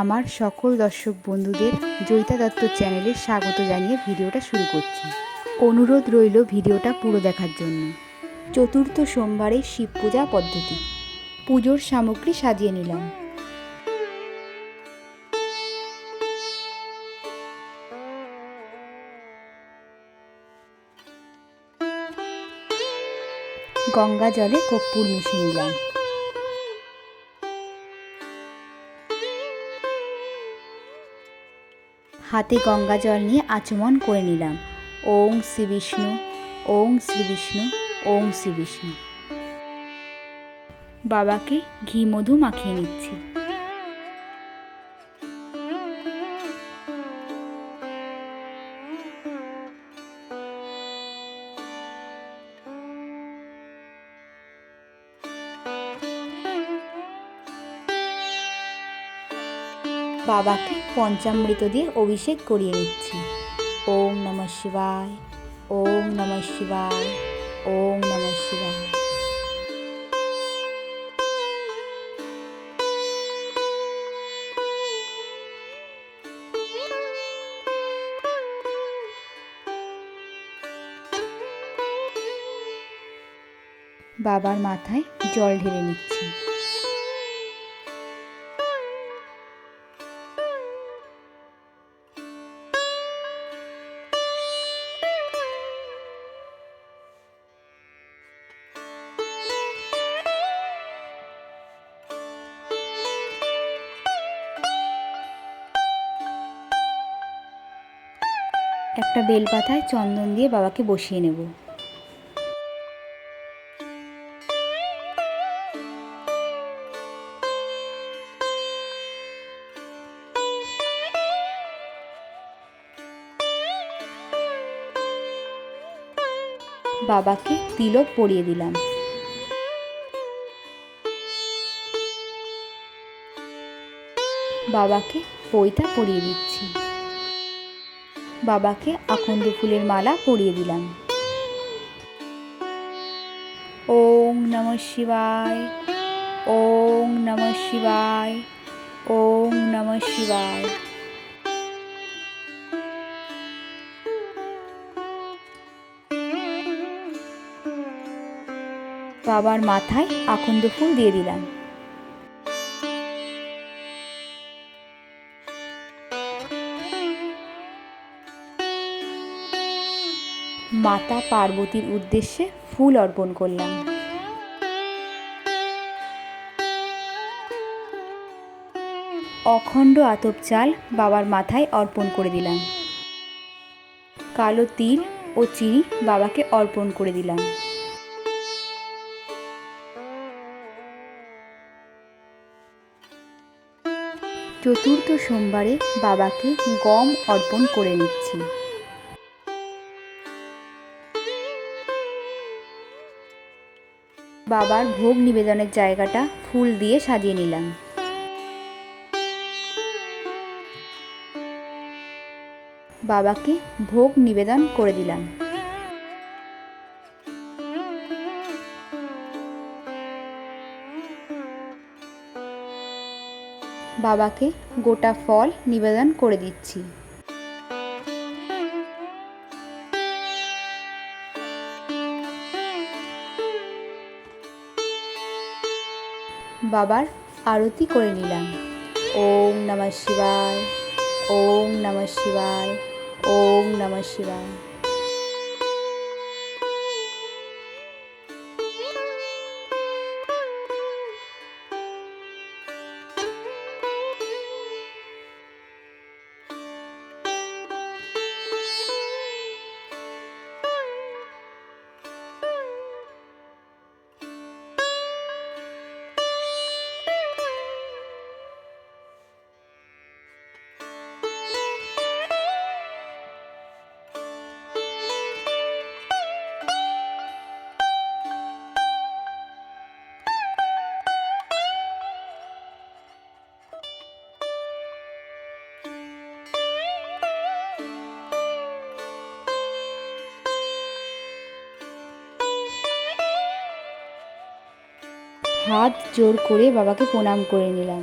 আমার সকল দর্শক বন্ধুদের জয়িতা দত্ত চ্যানেলে স্বাগত জানিয়ে ভিডিওটা শুরু করছি। অনুরোধ রইল ভিডিওটা পুরো দেখার জন্য। চতুর্থ সোমবারে শিব পূজা পদ্ধতি। পুজোর সামগ্রী সাজিয়ে নিলাম। গঙ্গা জলে কর্পূর মিশিয়ে নিলাম। হাতে গঙ্গা জল নিয়ে আচমন করে নিলাম। ওং শ্রী বিষ্ণু ওং শ্রী বিষ্ণু ওং শ্রী বিষ্ণু। বাবাকে ঘি মধু মাখিয়ে নিচ্ছি। বাবাকে পঞ্চামৃত দিয়ে অভিষেক করিয়ে নিচ্ছি। ওম নম শিবায়, ওম নম শিবায়, ওম নম শিবায়। বাবার মাথায় জল ঢেলে নিচ্ছি। একটা বেলপাতায় চন্দন দিয়ে বাবাকে বসিয়ে নেব। বাবাকে তিলক পরিয়ে দিলাম। বাবাকে পৈতা পরিয়ে দিচ্ছি। বাবাকে আকন্দ ফুলের মালা পরিয়ে দিলাম। ওং নম শিবায়, ওং নম শিবায়, ওং নম শিবায়। বাবার মাথায় আকন্দ ফুল দিয়ে দিলাম। মাতা পার্বতীর উদ্দেশ্যে ফুল অর্পণ করলাম। অখণ্ড আতপ চাল বাবার মাথায় অর্পণ করে দিলাম। কালো তিল ও চিনি বাবাকে অর্পণ করে দিলাম। চতুর্থ সোমবারে বাবাকে গম অর্পণ করে নিচ্ছি। বাবার ভোগ নিবেদনের জায়গাটা ফুল দিয়ে সাজিয়ে নিলাম। বাবাকে ভোগ নিবেদন করে দিলাম। বাবাকে গোটা ফল নিবেদন করে দিচ্ছি। বাবার আরতি করে নিলাম। ওম নমঃ শিবায় ওম নমঃ শিবায় ওম নমঃ শিবায়। হাত জোর করে বাবাকে প্রণাম করে নিলাম।